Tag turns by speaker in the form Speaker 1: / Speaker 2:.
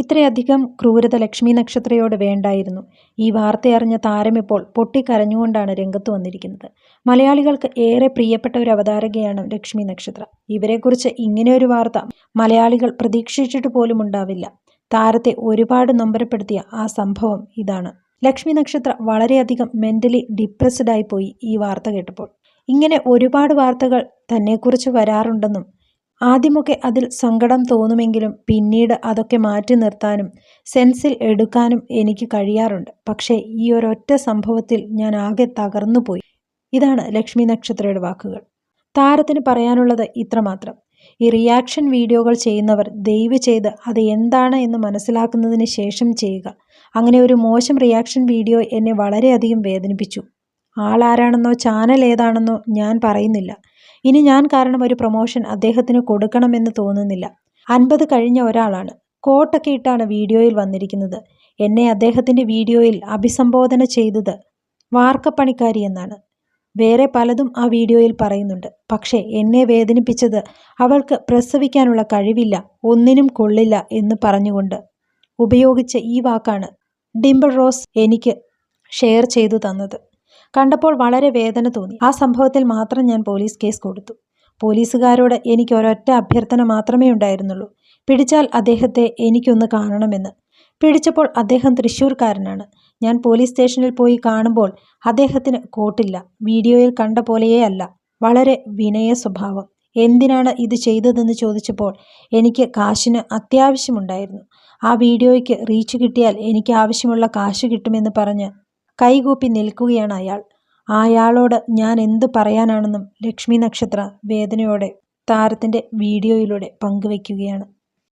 Speaker 1: ഇത്രയധികം ക്രൂരത ലക്ഷ്മി നക്ഷത്രയോട് വേണ്ടായിരുന്നു. ഈ വാർത്തയറിഞ്ഞ താരമിപ്പോൾ പൊട്ടിക്കരഞ്ഞുകൊണ്ടാണ് രംഗത്ത് വന്നിരിക്കുന്നത്. മലയാളികൾക്ക് ഏറെ പ്രിയപ്പെട്ട ഒരു അവതാരകയാണ് ലക്ഷ്മി നക്ഷത്ര. ഇവരെക്കുറിച്ച് ഇങ്ങനെയൊരു വാർത്ത മലയാളികൾ പ്രതീക്ഷിച്ചിട്ട് പോലും ഉണ്ടാവില്ല. താരത്തെ ഒരുപാട് നൊമ്പരപ്പെടുത്തിയ ആ സംഭവം ഇതാണ്. ലക്ഷ്മി നക്ഷത്ര വളരെയധികം മെന്റലി ഡിപ്രസ്ഡ് പോയി ഈ വാർത്ത കേട്ടപ്പോൾ. ഇങ്ങനെ ഒരുപാട് വാർത്തകൾ തന്നെക്കുറിച്ച് വരാറുണ്ടെന്നും ആദ്യമൊക്കെ അതിൽ സങ്കടം തോന്നുമെങ്കിലും പിന്നീട് അതൊക്കെ മാറ്റി നിർത്താനും സെൻസിൽ എടുക്കാനും എനിക്ക് കഴിയാറുണ്ട്. പക്ഷേ ഈ ഒരൊറ്റ സംഭവത്തിൽ ഞാൻ ആകെ തകർന്നുപോയി. ഇതാണ് ലക്ഷ്മി നക്ഷത്രയുടെ വാക്കുകൾ. താരത്തിന് പറയാനുള്ളത് ഇത്രമാത്രം. ഈ റിയാക്ഷൻ വീഡിയോകൾ ചെയ്യുന്നവർ ദയവ് ചെയ്ത് അത് എന്താണ് എന്ന് മനസ്സിലാക്കുന്നതിന് ശേഷം ചെയ്യുക. അങ്ങനെ ഒരു മോശം റിയാക്ഷൻ വീഡിയോ എന്നെ വളരെയധികം വേദനിപ്പിച്ചു. ആളാരാണെന്നോ ചാനൽ ഏതാണെന്നോ ഞാൻ പറയുന്നില്ല. ഇനി ഞാൻ കാരണം ഒരു പ്രൊമോഷൻ അദ്ദേഹത്തിന് കൊടുക്കണമെന്ന് തോന്നുന്നില്ല. അൻപത് കഴിഞ്ഞ ഒരാളാണ്. കോട്ടൊക്കെ ഇട്ടാണ് വീഡിയോയിൽ വന്നിരിക്കുന്നത്. എന്നെ അദ്ദേഹത്തിന്റെ വീഡിയോയിൽ അഭിസംബോധന ചെയ്തത് വാർക്കപ്പണിക്കാരി എന്നാണ്. വേറെ പലതും ആ വീഡിയോയിൽ പറയുന്നുണ്ട്. പക്ഷേ എന്നെ വേദനിപ്പിച്ചത് അവൾക്ക് പ്രസവിക്കാനുള്ള കഴിവില്ല ഒന്നിനും കൊള്ളില്ല എന്ന് പറഞ്ഞുകൊണ്ട് ഉപയോഗിച്ച ഈ വാക്കാണ് ഡിംബിൾ റോസ് എനിക്ക് ഷെയർ ചെയ്തു തന്നത്. കണ്ടപ്പോൾ വളരെ വേദന തോന്നി. ആ സംഭവത്തിൽ മാത്രം ഞാൻ പോലീസ് കേസ് കൊടുത്തു. പോലീസുകാരോട് എനിക്ക് ഒരൊറ്റ അഭ്യർത്ഥന മാത്രമേ ഉണ്ടായിരുന്നുള്ളൂ. പിടിച്ചാൽ അദ്ദേഹത്തെ എനിക്കൊന്ന് കാണണമെന്ന്. പിടിച്ചപ്പോൾ അദ്ദേഹം തൃശ്ശൂർക്കാരനാണ്. ഞാൻ പോലീസ് സ്റ്റേഷനിൽ പോയി കാണുമ്പോൾ അദ്ദേഹത്തിന് കോട്ടില്ല. വീഡിയോയിൽ കണ്ട പോലെയേ അല്ല. വളരെ വിനയ സ്വഭാവം. എന്തിനാണ് ഇത് ചെയ്തതെന്ന് ചോദിച്ചപ്പോൾ എനിക്ക് കാശിന് അത്യാവശ്യമുണ്ടായിരുന്നു. ആ വീഡിയോയ്ക്ക് റീച്ച് കിട്ടിയാൽ എനിക്ക് ആവശ്യമുള്ള കാശ് കിട്ടുമെന്ന് പറഞ്ഞ് കൈകൂപ്പി നിൽക്കുകയാണ് അയാൾ. അയാളോട് ഞാൻ എന്ത് പറയാനാണെന്നും ലക്ഷ്മി നക്ഷത്ര വേദനയോടെ താരത്തിന്റെ വീഡിയോയിലൂടെ പങ്കുവയ്ക്കുകയാണ്.